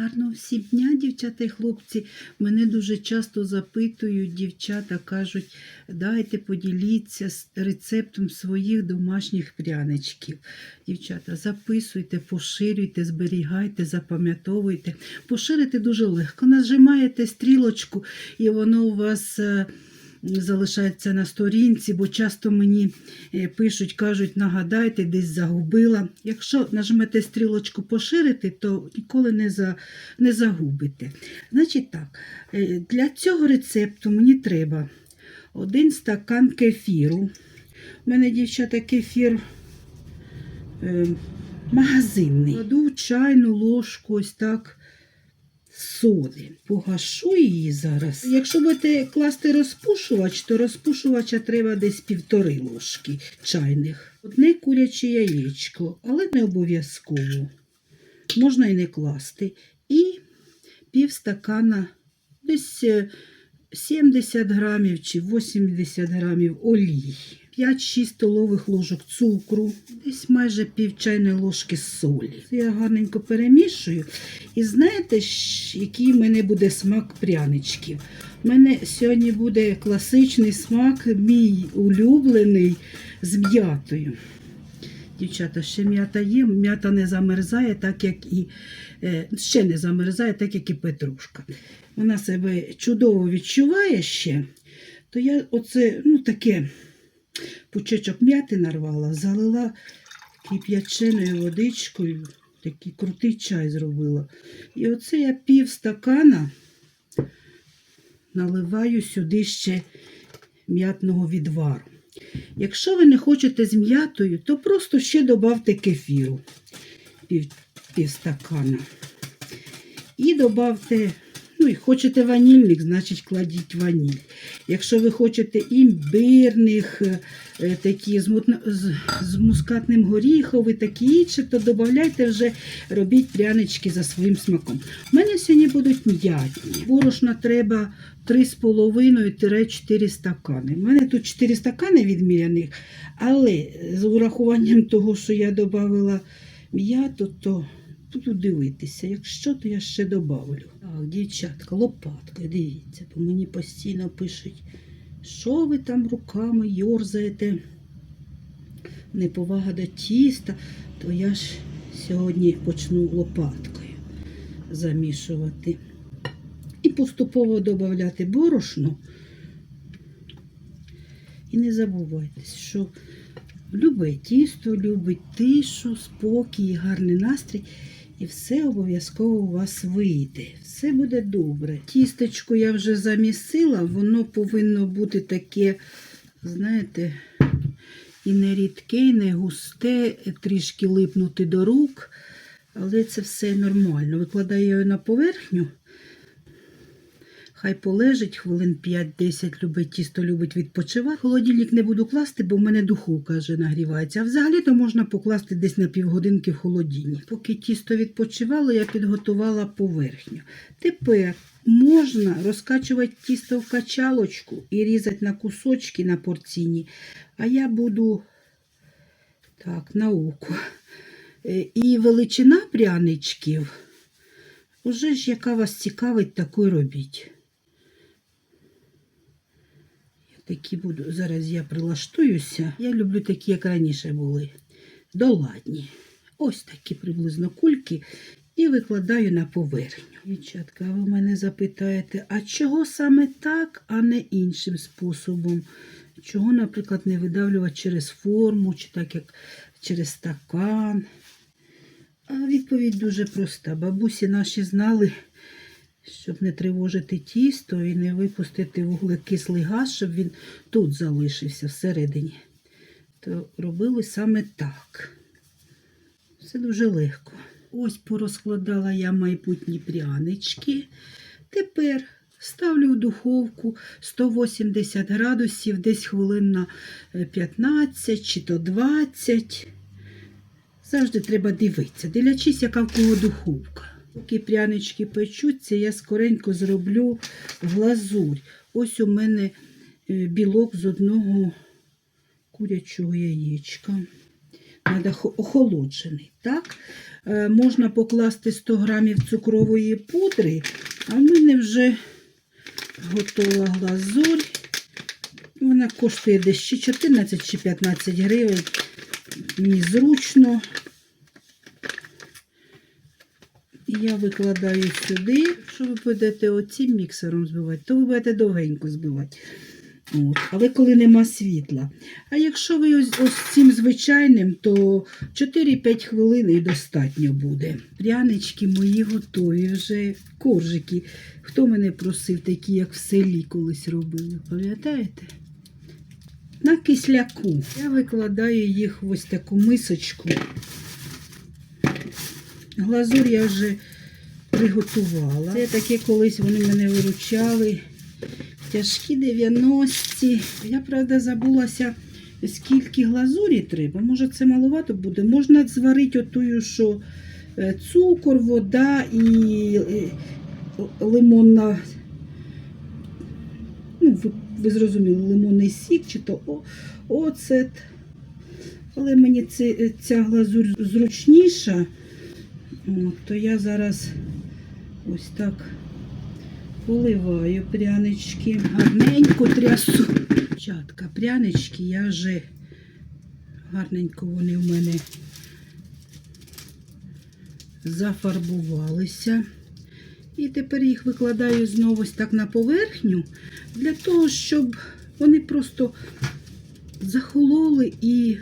Гарного всім дня, дівчата і хлопці. Мене дуже часто запитують, дівчата кажуть, дайте поділіться рецептом своїх домашніх пряничків. Дівчата, записуйте, поширюйте, зберігайте, запам'ятовуйте. Поширити дуже легко. Нажимаєте стрілочку, і воно у вас. Залишається на сторінці, бо часто мені е, пишуть, кажуть, нагадайте, десь загубила. Якщо нажмете стрілочку поширити, то ніколи не, за, не загубите. Значить так, е, для цього рецепту мені треба один стакан кефіру. У мене, дівчата, кефір е, магазинний. Кладу чайну ложку ось так соди. Погашу її зараз. Якщо будете класти розпушувач, то розпушувача треба десь півтори ложки чайних. Одне куряче яєчко, але не обов'язково. Можна і не класти. І пів стакана, десь е, 70 грамів чи 80 грамів олії. 5-6 столових ложок цукру, десь майже пів чайної ложки солі. Я гарненько перемішую. І знаєте, який в мене буде смак пряничків? У мене сьогодні буде класичний смак, мій улюблений з м'ятою. Дівчата, ще м'ята є, м'ята не замерзає, так як і е, ще не замерзає, так як і петрушка. Вона себе чудово відчуває ще, то я оце, ну таке пучечок м'яти нарвала, залила кип'яченою водичкою, такий крутий чай зробила. І оце я пів стакана наливаю сюди ще м'ятного відвару. Якщо ви не хочете з м'ятою, то просто ще додавте кефіру пів, пів стакана. І додавте, ну і хочете ванільник, значить кладіть ваніль. Якщо ви хочете імбирних, е, е, такі з, мутно- з, з мускатним горіхом і такі інші, то додавайте вже, робіть прянички за своїм смаком. У мене сьогодні будуть м'ятні. Борошна треба 3,5-4 стакани. У мене тут 4 стакани відміряних, але з урахуванням того, що я додавала м'яту, то буду дивитися. Якщо, то я ще добавлю. Так, дівчатка, лопаткою, дивіться, бо мені постійно пишуть, що ви там руками йорзаєте. Неповага до тіста, то я ж сьогодні почну лопаткою замішувати. І поступово додати борошно. І не забувайте, що любе тісто любить тишу, спокій, гарний настрій. І все обов'язково у вас вийде. Все буде добре. Тістечко я вже замісила, воно повинно бути таке, знаєте, і не рідке, і не густе, трішки липнути до рук. Але це все нормально. Викладаю його на поверхню. Хай полежить хвилин 5-10, любить тісто любить відпочивати. Холодильник не буду класти, бо в мене духовка вже нагрівається. А взагалі то можна покласти десь на півгодинки в холодильник. Поки тісто відпочивало, я підготувала поверхню. Тепер можна розкачувати тісто в качалочку і різати на кусочки на порційні. А я буду так, на око. Е, І величина пряничків. Уже ж яка вас цікавить, таку робіть. Я такі буду. Зараз я прилаштуюся. Я люблю такі, як раніше були. Доладні. Ось такі приблизно кульки. І викладаю на поверхню. Дівчатка, ви мене запитаєте, а чого саме так, а не іншим способом? Чого, наприклад, не видавлювати через форму, чи так як через стакан? А відповідь дуже проста. Бабусі наші знали, щоб не тривожити тісто і не випустити вуглекислий газ, щоб він тут залишився всередині. То робили саме так. Все дуже легко. Ось порозкладала я майбутні прянички. Тепер ставлю в духовку 180 градусів, десь хвилин на е, 15 чи то 20. Завжди треба дивитися, дивлячись, яка в кого духовка. Поки прянички печуться, я скоренько зроблю глазурь. Ось у мене е, білок з одного курячого яєчка. треба охолоджений. Так? Е, можна покласти 100 грамів цукрової пудри, а в мене вже готова глазурь. Вона коштує десь 14 чи 15 гривень. Мені зручно. І я викладаю сюди. Якщо ви будете оцим міксером збивати, то ви будете довгенько збивати. От. Але коли нема світла. А якщо ви ось, ось цим звичайним, то 4-5 хвилин і достатньо буде. Прянички мої готові вже коржики. Хто мене просив, такі, як в селі колись робили, пам'ятаєте? На кисляку. Я викладаю їх в ось таку мисочку. Глазур я вже приготувала. Це таке колись вони мене виручали. Тяжкі 90-ті. Я, правда, забулася, скільки глазурі треба. Може, це маловато буде. Можна зварити отую, що е, цукор, вода і е, лимонна. Ну, ви, ви зрозуміли, лимонний сік чи то оцет. Але мені це, ця глазурь зручніша, От, то я зараз ось так поливаю прянички, гарненько трясу. Чатка, прянички я вже гарненько вони в мене зафарбувалися. І тепер їх викладаю знову ось так на поверхню, для того, щоб вони просто захололи і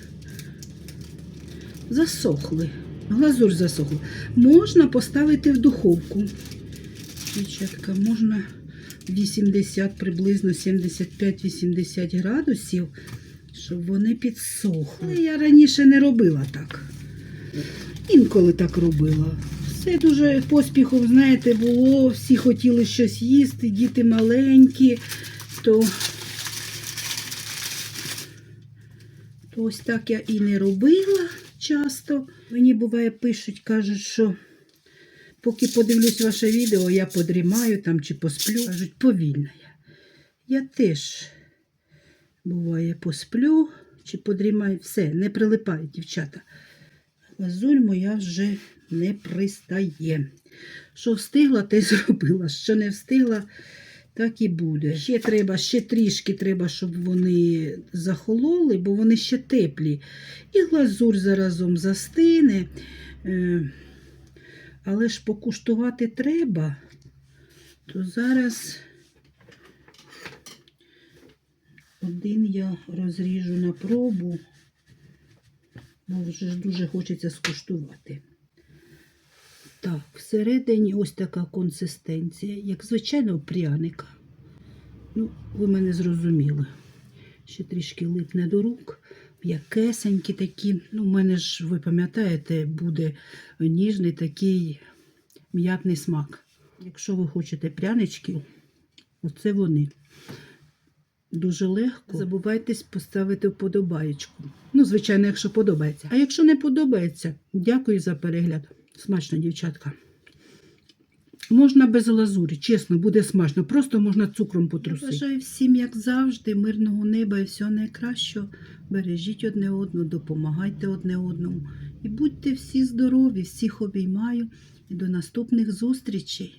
засохли. Глазур засохла. Можна поставити в духовку. Дівчатка, можна 80, приблизно 75-80 градусів, щоб вони підсохли. Я раніше не робила так. Інколи так робила. Все дуже поспіхом, знаєте, було, всі хотіли щось їсти, діти маленькі, то, то ось так я і не робила часто. Мені буває пишуть, кажуть, що поки подивлюсь ваше відео, я подрімаю там чи посплю. Кажуть, повільна я. Я теж буває посплю чи подрімаю. Все, не прилипаю, дівчата. Лазурь моя вже не пристає. Що встигла, те зробила. Що не встигла, так і буде. Ще треба, ще трішки треба, щоб вони захололи, бо вони ще теплі. І глазурь заразом застине. Е, Але ж покуштувати треба, то зараз один я розріжу на пробу, бо вже ж дуже хочеться скуштувати. Так, всередині ось така консистенція, як звичайного пряника. Ну, ви мене зрозуміли. Ще трішки липне до рук. М'якесенькі такі. Ну, в мене ж, ви пам'ятаєте, буде ніжний такий м'ятний смак. Якщо ви хочете прянички, оце вони. Дуже легко. Забувайтесь поставити вподобаєчку. Ну, звичайно, якщо подобається. А якщо не подобається, дякую за перегляд. Смачно, дівчатка. Можна без лазурі, чесно, буде смачно. Просто можна цукром потрусити. Бажаю всім, як завжди, мирного неба і всього найкращого. Бережіть одне одного, допомагайте одне одному. І будьте всі здорові, всіх обіймаю. І до наступних зустрічей.